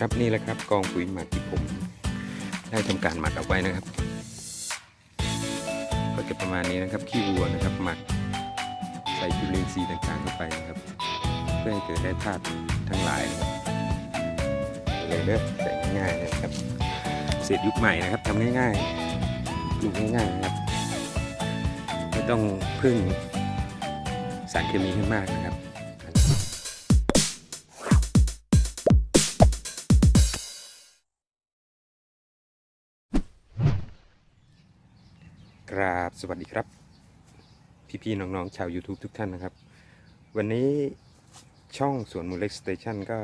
ครับนี่แหละครับกองปุ๋ยหมักที่ผม ได้ทำการหมักเอาไว้นะครับ ก็จะประมาณนี้นะครับขี้วัวนะครับหมักใส่จุลินทรีย์ต่างๆเข้าไปนะครับ เพื่อให้เกิดได้ธาตุทั้งหลายนะครับเลยเลือกใส่ง่ายๆนะครับ เศษยุคใหม่นะครับทำง่ายๆปลูกง่ายๆนะครับ ไม่ต้องพึ่งสารเคมีให้มากนะครับ กราบสวัสดีครับ พี่ๆน้องๆชาว YouTube ทุกท่านนะครับ วันนี้ช่องสวนมูลเล็กสเตชันก็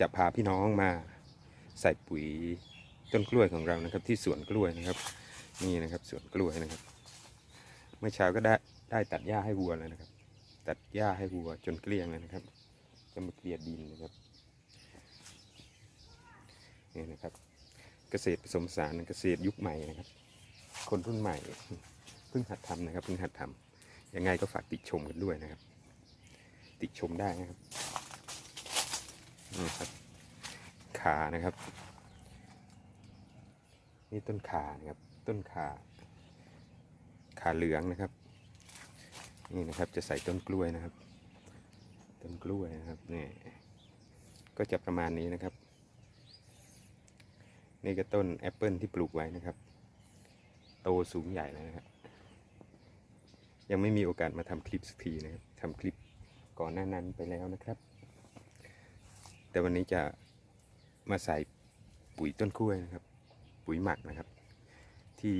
จะพาพี่น้องมาใส่ปุ๋ยต้นกล้วยของเรานะครับ ที่สวนกล้วยนะครับ นี่นะครับสวนกล้วยนะครับ เมื่อเช้าก็ได้ได้ตัดหญ้าให้วัวแล้วนะครับ ตัดหญ้าให้วัวจนเกลี้ยงเลยนะครับ จะมาเกลี่ยดินนะครับนี่นะครับ เกษตรผสมสานเกษตรยุคใหม่นะครับ คนรุ่นใหม่เพิ่งหัดทำนะครับเพิ่งหัดทำยังไงก็ฝากติดชมกันด้วยนะครับ ติดชมได้นะครับนี่ครับขานะครับ นี่ต้นขานะครับ ต้นขาขาเหลืองนะครับ นี่นะครับจะใส่ต้นกล้วยนะครับ ต้นกล้วยนะครับนี่ก็จะประมาณนี้นะครับ นี่ก็ต้นแอปเปิลที่ปลูกไว้นะครับ โตสูงใหญ่แล้วนะครับยังไม่มีโอกาสมาทำคลิปสักทีนะครับทำคลิปก่อนหน้านั้นไปแล้วนะครับ แต่วันนี้จะมาใส่ปุ๋ยต้นกล้วยนะครับ ปุ๋ยหมักนะครับ ที่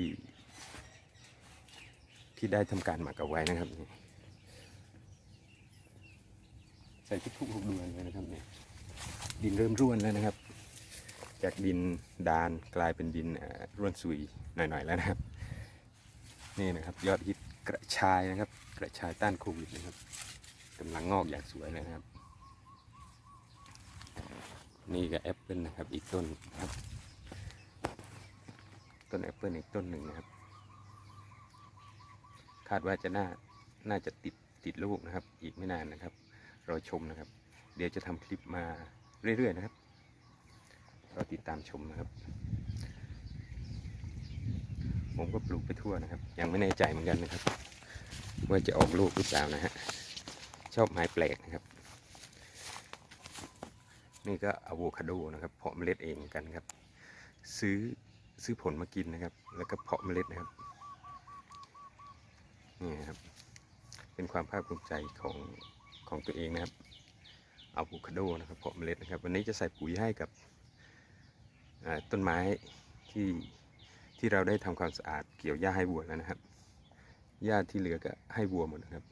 ที่ได้ทำการหมักเอาไว้นะครับ ใส่ทุกๆหกเดือนเลยนะครับเนี่ยดินเริ่มร่วนแล้วนะครับ จากดินดานกลายเป็นดินร่วนซุยหน่อยๆแล้วนะครับ นี่นะครับยอดฮิตกระชายนะครับ กระชายต้านโควิดนะครับกำลังงอกอย่างสวยเลยนะครับ นี่ก็แอปเปิลนะครับอีกต้นนะครับ ต้นแอปเปิลอีกต้นหนึ่งนะครับ คาดว่าจะน่าน่าจะติดติดลูกนะครับ อีกไม่นานนะครับรอชมนะครับ เดี๋ยวจะทำคลิปมาเรื่อยๆนะครับเราติดตามชมนะครับ ผมก็ปลูกไปทั่วนะครับ ยังไม่แน่ใจเหมือนกันนะครับ ว่าจะออกลูกหรือเปล่านะฮะชอบไม้แปลกนะครับ นี่ก็อะโวคาโดนะครับ เพาะเมล็ดเองกันครับ ซื้อซื้อผลมากินนะครับ แล้วก็เพาะเมล็ดนะครับนี่ครับ เป็นความภาคภูมิใจของของตัวเองนะครับอะโวคาโดนะครับเพาะเมล็ดนะครับ วันนี้จะใส่ปุ๋ยให้กับต้นไม้ที่ ที่เราได้ทำความสะอาดเกี่ยวหญ้าให้วัวแล้วนะครับหญ้าที่เหลือก็ให้วัวหมดนะครับ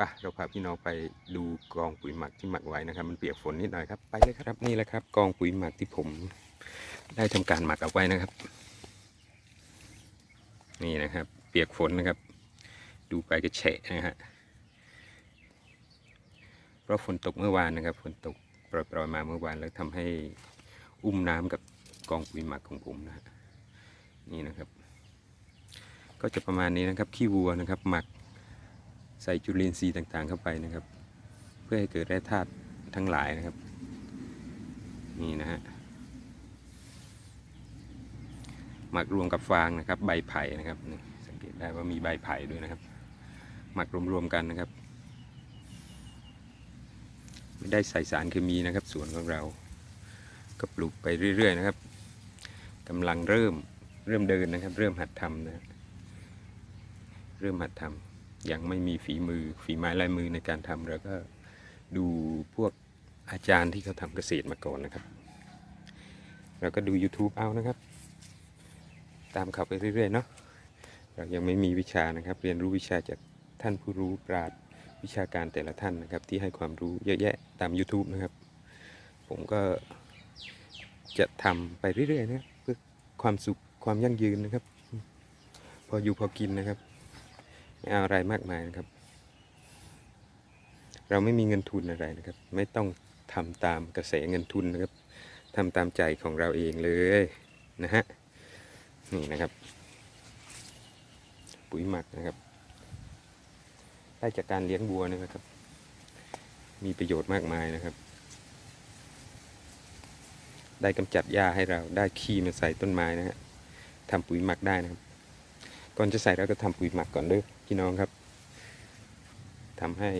ปะเราพาพี่น้องไปดูกองปุ๋ยหมักที่หมักไว้นะครับ มันเปียกฝนนิดหน่อยครับไปเลยครับนี่แหละครับ กองปุ๋ยหมักที่ผม ได้ทำการหมักเอาไว้นะครับ นี่นะครับ เปียกฝนนะครับ ดูไปก็แฉะนะฮะเพราะฝนตกเมื่อวานนะครับฝนตกปล่อยๆมาเมื่อวานแล้วทำให้อุ้มน้ำกับ กองปุ๋ยหมักของผมนะฮะนี่นะครับ ก็จะประมาณนี้นะครับขี้วัวนะครับ หมักใส่จุลินทรีย์ต่างๆเข้าไปนะครับ เพื่อให้เกิดแร่ธาตุทั้งหลายนะครับ นี่นะฮะหมักรวมกับฟางนะครับ ใบไผ่นะครับสังเกตได้ว่ามีใบไผ่ด้วยนะครับ หมักรวมๆกันนะครับ ไม่ได้ใส่สารเคมีนะครับสวนของเรา ก็ปลูกไปเรื่อย ๆ นะครับ กำลังเริ่มเริ่มเดินนะครับ เริ่มหัดทำนะเริ่มหัดทำยังไม่มีฝีมือฝีไม้ลายมือในการทำเราก็ดูพวกอาจารย์ที่เขาทำเกษตรมาก่อนนะครับ เราก็ดู YouTube เอานะครับ ตามเขาไปเรื่อยๆเนาะเรายังไม่มีวิชานะครับ เรียนรู้วิชาจากท่านผู้รู้ปราชญ์วิชาการแต่ละท่านนะครับ ที่ให้ความรู้เยอะแยะตาม YouTube นะครับ ผมก็จะทำไปเรื่อยๆนะเพื่อ ความสุขความยั่งยืนนะครับ พออยู่พอกินนะครับไม่เอาอะไรมากมายนะครับ เราไม่มีเงินทุนอะไรนะครับ ไม่ต้องทำตามกระแสเงินทุนนะครับทำตามใจของเราเองเลยนะฮะนี่นะครับ ปุ๋ยหมักนะครับได้จากการเลี้ยงวัวนะครับ มีประโยชน์มากมายนะครับ ได้กำจัดหญ้าให้เราได้ขี้มาใส่ต้นไม้นะฮะทำปุ๋ยหมักได้นะครับ ก่อนจะใส่เราก็ทำปุ๋ยหมักก่อนเด้อพี่น้องครับทำให้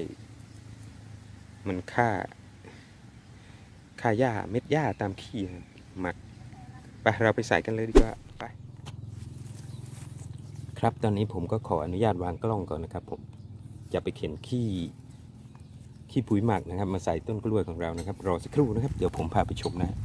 มันฆ่าฆ่าหญ้าเม็ดหญ้าตามขี้ครับหมักไปเราไปใส่กันเลยดีกว่าไป ครับตอนนี้ผมก็ขออนุญาตวางกล้องก่อนนะครับ ผมจะไปเข็นขี้ขี้ปุ๋ยหมักนะครับ มาใส่ต้นกล้วยของเรานะครับ รอสักครู่นะครับ เดี๋ยวผมพาไปชมนะ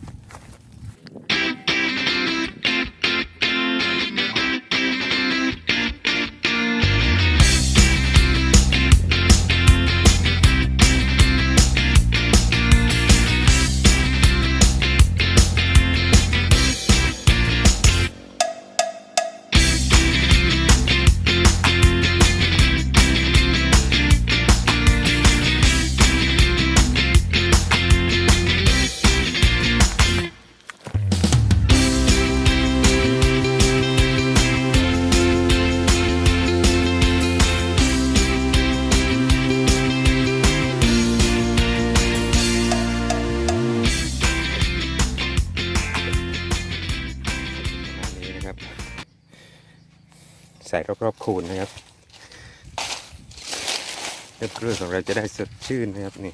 ใส่รอบๆโคนนะครับต้นกล้วยของเราจะได้สดชื่นนะครับนี่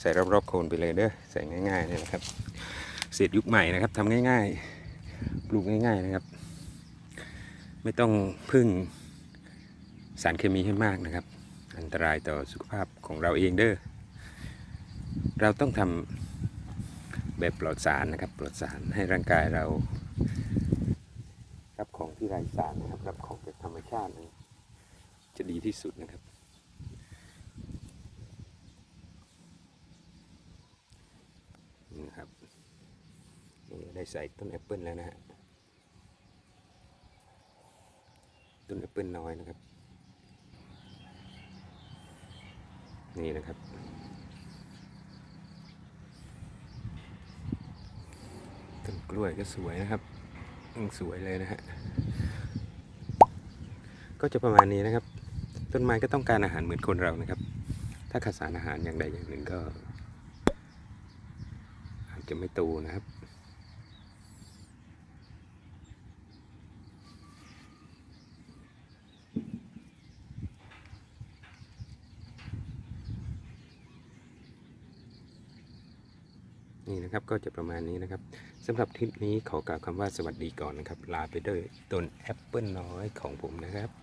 ใส่รอบๆโคนไปเลยเด้อใส่ง่ายๆนี่แหละครับเศษยุคใหม่นะครับทำง่ายๆปลูกง่ายๆนะครับ ไม่ต้องพึ่งสารเคมีให้มากนะครับ อันตรายต่อสุขภาพของเราเองเด้อเราต้องทำแบบปลอดสารนะครับปลอดสารให้ร่างกายเรา ไร้สารนะครับ รับของจากธรรมชาตินะจะดีที่สุดนะครับ นี่นะครับนี่ได้ใส่ต้นแอปเปิลแล้วนะฮะ ต้นแอปเปิลน้อยนะครับ นี่นะครับต้นกล้วยก็สวยนะครับยังสวยเลยนะฮะ ก็จะประมาณนี้นะครับ ต้นไม้ก็ต้องการอาหารเหมือนคนเรานะครับ ถ้าขาดสารอาหารอย่างใดอย่างหนึ่งก็ อาจจะไม่โตนะครับนี่นะครับก็จะประมาณนี้นะครับสำหรับคลิปนี้ขอกล่าวคำว่าสวัสดีก่อนนะครับ ลาไปด้วยต้นแอปเปิลน้อยของผมนะครับ